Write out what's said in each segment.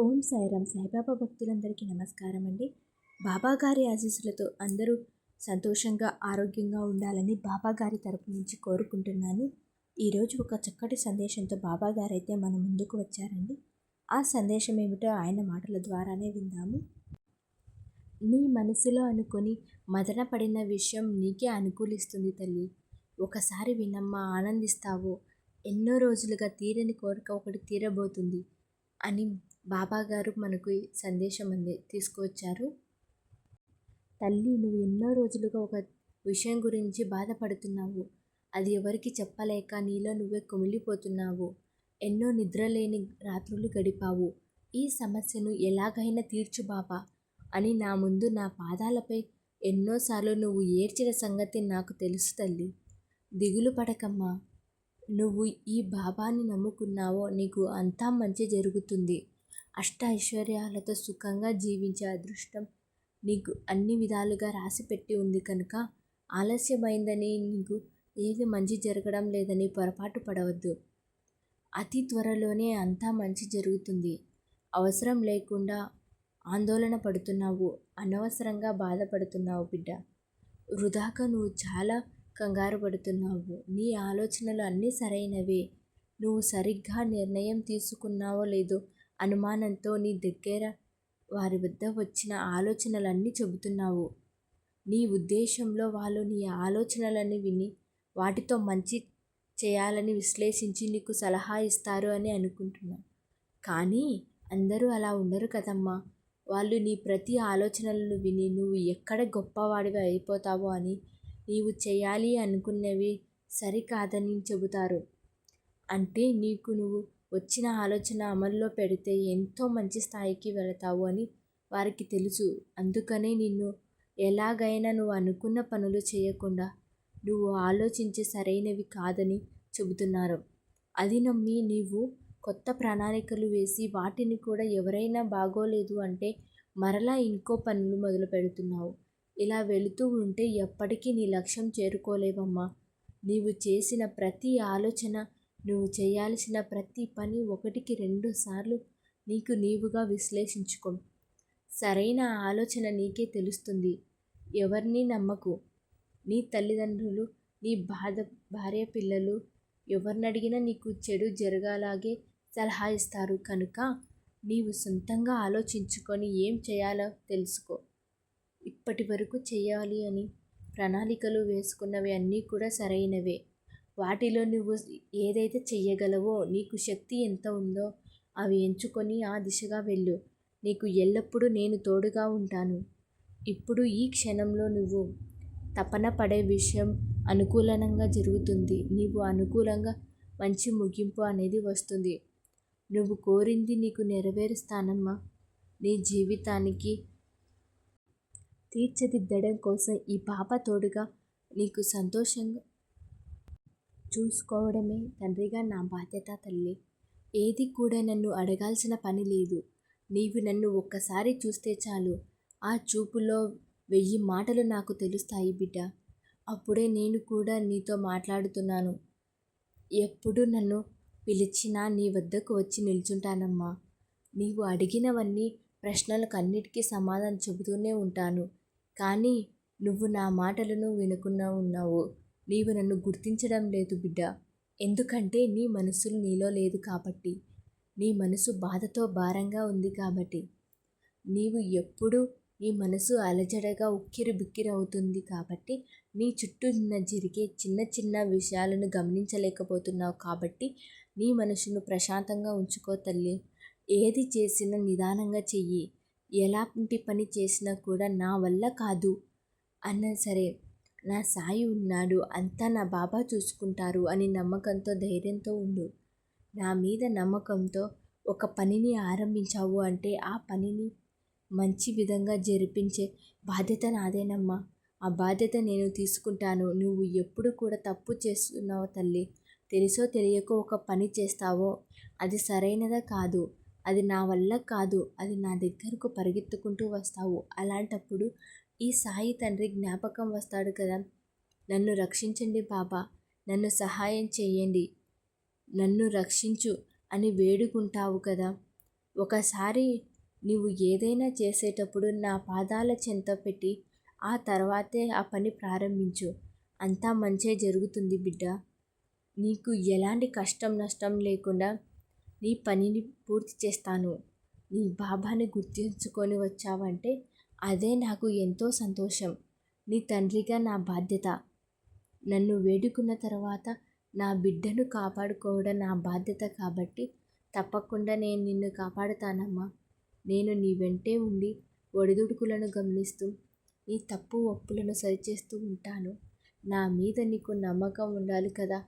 ఓం సాయిరామ్. సాయిబాబా భక్తులందరికీ నమస్కారం అండి బాబా గారి ఆశీస్సులతో అందరూ సంతోషంగా ఆరోగ్యంగా ఉండాలని బాబా గారి తరపు నుంచి కోరుకుంటున్నాను. ఈరోజు ఒక చక్కటి సందేశంతో బాబాగారు అయితే మన ముందుకు వచ్చారండి. ఆ సందేశం ఏమిటో ఆయన మాటల ద్వారానే విందాము. నీ మనసులో అనుకొని మదన పడిన విషయం నీకే అనుకూలిస్తుంది తల్లి. ఒకసారి వినమ్మా ఆనందిస్తావు. ఎన్నో రోజులుగా తీరని కోరిక ఒకటి తీరబోతుంది. అని బాబాగారు మనకు సందేశం అంది తీసుకువచ్చారు. తల్లి నువ్వు ఎన్నో రోజులుగా ఒక విషయం గురించి బాధపడుతున్నావు. అది ఎవరికి చెప్పలేక నీలో నువ్వే కుమిలిపోతున్నావు. ఎన్నో నిద్రలేని రాత్రులు గడిపావు. ఈ సమస్యను ఎలాగైనా తీర్చు బాబా అని నా ముందు నా పాదాలపై ఎన్నోసార్లు నువ్వు ఏడ్చిన సంగతి నాకు తెలుసు తల్లి. దిగులు పడకమ్మా. నువ్వు ఈ బాబాని నమ్ముకున్నావో నీకు అంతా మంచి జరుగుతుంది. అష్ట ఐశ్వర్యాలతో సుఖంగా జీవించే అదృష్టం నీకు అన్ని విధాలుగా రాసిపెట్టి ఉంది కనుక ఆలస్యమైందని నీకు ఏది మంచి జరగడం లేదని పొరపాటు పడవద్దు. అతి త్వరలోనే అంతా మంచి జరుగుతుంది. అవసరం లేకుండా ఆందోళన పడుతున్నావు అనవసరంగా బాధపడుతున్నావు బిడ్డ. వృధాగా నువ్వు చాలా కంగారు పడుతున్నావు. నీ ఆలోచనలు అన్నీ సరైనవే. నువ్వు సరిగ్గా నిర్ణయం తీసుకున్నావో లేదో అనుమానంతో నీ దగ్గర వారి వద్ద వచ్చిన ఆలోచనలన్నీ చెబుతున్నావు. నీ ఉద్దేశంలో వాళ్ళు నీ ఆలోచనలని విని వాటితో మంచి చేయాలని విశ్లేషించి నీకు సలహా ఇస్తారు అని అనుకుంటున్నా కానీ అందరూ అలా ఉండరు కదమ్మా. వాళ్ళు నీ ప్రతి ఆలోచనలను విని నువ్వు ఎక్కడ గొప్పవాడివి అయిపోతావో అని నీవు చేయాలి అనుకున్నవి సరికాదని చెబుతారు. అంటే నీకు నువ్వు వచ్చిన ఆలోచన అమల్లో పెడితే ఎంతో మంచి స్థాయికి వెళతావు అని వారికి తెలుసు. అందుకనే నిన్ను ఎలాగైనా నువ్వు అనుకున్న పనులు చేయకుండా నువ్వు ఆలోచించే సరైనవి కాదని చెబుతున్నారు. అది నమ్మి నీవు కొత్త ప్రణాళికలు వేసి వాటిని కూడా ఎవరైనా బాగోలేదు అంటే మరలా ఇంకో పనులు మొదలు పెడుతున్నావు ఇలా వెళుతూ ఉంటే ఎప్పటికీ నీ లక్ష్యం చేరుకోలేవమ్మా. నీవు చేసిన ప్రతి ఆలోచన నువ్వు చేయాల్సిన ప్రతి పని ఒకటికి రెండు సార్లు నీకు నీవుగా విశ్లేషించుకో. సరైన ఆలోచన నీకే తెలుస్తుంది. ఎవరిని నమ్మకు. నీ తల్లిదండ్రులు నీ బాధ భార్య పిల్లలు ఎవరినడిగినా నీకు చెడు జరగాలాగే సలహా ఇస్తారు. కనుక నీవు సొంతంగా ఆలోచించుకొని ఏం చేయాలో తెలుసుకో. ఇప్పటి వరకు చేయాలి అని ప్రణాళికలు వేసుకున్నవి అన్నీ కూడా సరైనవే. వాటిలో నువ్వు ఏదైతే చెయ్యగలవో నీకు శక్తి ఎంత ఉందో అవి ఎంచుకొని ఆ దిశగా వెళ్ళు. నీకు ఎల్లప్పుడూ నేను తోడుగా ఉంటాను. ఇప్పుడు ఈ క్షణంలో నువ్వు తపన పడే విషయం అనుకూలంగా జరుగుతుంది. నీవు అనుకూలంగా మంచి ముగింపు అనేది వస్తుంది. నువ్వు కోరింది నీకు నెరవేరుస్తానమ్మా. నీ జీవితానికి తీర్చిదిద్దడం కోసం ఈ పాప తోడుగా నీకు సంతోషంగా చూసుకోవడమే తండ్రిగా నా బాధ్యత తల్లి. ఏది కూడా నన్ను అడగాల్సిన పని లేదు. నీవు నన్ను ఒక్కసారి చూస్తే చాలు. ఆ చూపులో వెయ్యి మాటలు నాకు తెలుస్తాయి బిడ్డ. అప్పుడే నేను కూడా నీతో మాట్లాడుతున్నాను. ఎప్పుడు నన్ను పిలిచినా నీ వద్దకు వచ్చి నిల్చుంటానమ్మా. నీవు అడిగినవన్నీ ప్రశ్నలకు అన్నిటికీ సమాధానం చెబుతూనే ఉంటాను. కానీ నువ్వు నా మాటలను వినకుండా ఉన్నావు. నీవు నన్ను గుర్తించడం లేదు బిడ్డ. ఎందుకంటే నీ మనసు నీలో లేదు కాబట్టి. నీ మనసు బాధతో భారంగా ఉంది కాబట్టి. నీవు ఎప్పుడు నీ మనసు అలజడగా ఉక్కిరి బిక్కిరి అవుతుంది కాబట్టి నీ చుట్టూ జరిగే చిన్న చిన్న విషయాలను గమనించలేకపోతున్నావు కాబట్టి నీ మనసును ప్రశాంతంగా ఉంచుకో తల్లి. ఏది చేసినా నిదానంగా చెయ్యి. ఎలాంటి పని చేసినా కూడా నా వల్ల కాదు. అన్నా సరే నా సాయి ఉన్నాడు అంతా నా బాబా చూసుకుంటారు అని నమ్మకంతో ధైర్యంతో ఉండు. నా మీద నమ్మకంతో ఒక పనిని ఆరంభించావు అంటే ఆ పనిని మంచి విధంగా జరిపించే బాధ్యత నాదేనమ్మా. ఆ బాధ్యత నేను తీసుకుంటాను. నువ్వు ఎప్పుడు కూడా తప్పు చేస్తున్నావు తల్లి. తెలుసో తెలియకో ఒక పని చేస్తావో అది సరైనదా కాదు. అది నా వల్ల కాదు అది నా దగ్గరకు పరిగెత్తుకుంటూ వస్తావు. అలాంటప్పుడు ఈ సాయి తండ్రి జ్ఞాపకం వస్తాడు కదా. నన్ను రక్షించండి బాబా నన్ను సహాయం చేయండి నన్ను రక్షించు అని వేడుకుంటావు కదా. ఒకసారి నీవు ఏదైనా చేసేటప్పుడు నా పాదాల చెంత పెట్టి ఆ తర్వాతే ఆ పని ప్రారంభించు. అంతా మంచే జరుగుతుంది బిడ్డ. నీకు ఎలాంటి కష్టం నష్టం లేకుండా నీ పనిని పూర్తి చేస్తాను. నీ బాబాని గుర్తించుకొని వచ్చావంటే అదే నాకు ఎంతో సంతోషం. నీ తండ్రిగా నా బాధ్యత. నన్ను వేడుకున్న తర్వాత నా బిడ్డను కాపాడుకోవడం నా బాధ్యత కాబట్టి తప్పకుండా నేను నిన్ను కాపాడుతానమ్మా. నేను నీ వెంటే ఉండి ఒడిదుడుకులను గమనిస్తూ నీ తప్పు ఒప్పులను సరిచేస్తూ ఉంటాను. నా మీద నీకు నమ్మకం ఉండాలి కదా.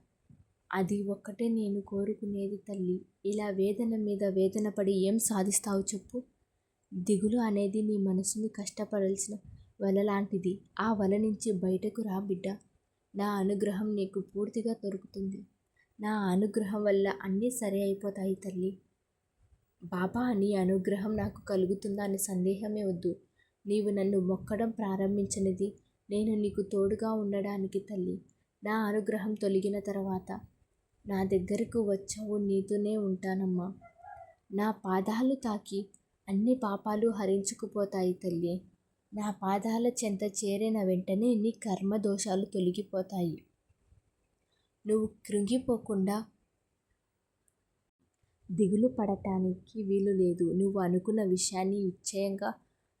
అది ఒక్కటే నేను కోరుకునేది తల్లి. ఇలా వేదన మీద వేదన పడి ఏం సాధిస్తావు చెప్పు. దిగులు అనేది నీ మనసుని కష్టపడాల్సిన వల లాంటిది. ఆ వల నుంచి బయటకు రా బిడ్డ. నా అనుగ్రహం నీకు పూర్తిగా దొరుకుతుంది. నా అనుగ్రహం వల్ల అన్నీ సరి అయిపోతాయి తల్లి. బాబా నీ అనుగ్రహం నాకు కలుగుతుందా అనే సందేహమే వద్దు. నీవు నన్ను మొక్కడం ప్రారంభించినది. నేను నీకు తోడుగా ఉండడానికి తల్లి. నా అనుగ్రహం తొలగిన తర్వాత నా దగ్గరకు వచ్చావు నీతోనే ఉంటానమ్మా. నా పాదాలు తాకి అన్ని పాపాలు హరించుకుపోతాయి తల్లి. నా పాదాల చెంత చేరిన వెంటనే నీ కర్మ దోషాలు తొలగిపోతాయి. నువ్వు కృంగిపోకుండా దిగులు పడటానికి వీలు లేదు. నువ్వు అనుకున్న విషయాన్ని నిశ్చయంగా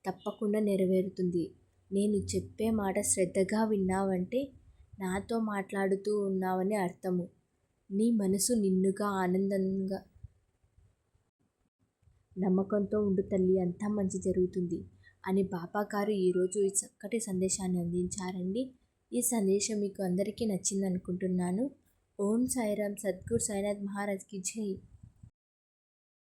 తప్పకుండా నెరవేరుతుంది. నేను చెప్పే మాట శ్రద్ధగా విన్నావంటే నాతో మాట్లాడుతూ ఉన్నావని అర్థము. నీ మనసు నిన్నుగా ఆనందంగా. నమ్మకంతో ఉండు తల్లి అంతా మంచి జరుగుతుంది అని బాబా గారు ఈరోజు ఈ చక్కటి సందేశాన్ని అందించారండి. ఈ సందేశం మీకు అందరికీ నచ్చింది అనుకుంటున్నాను ఓం సాయిరామ్ సద్గురు సాయినాథ్ మహారాజ్కి జై.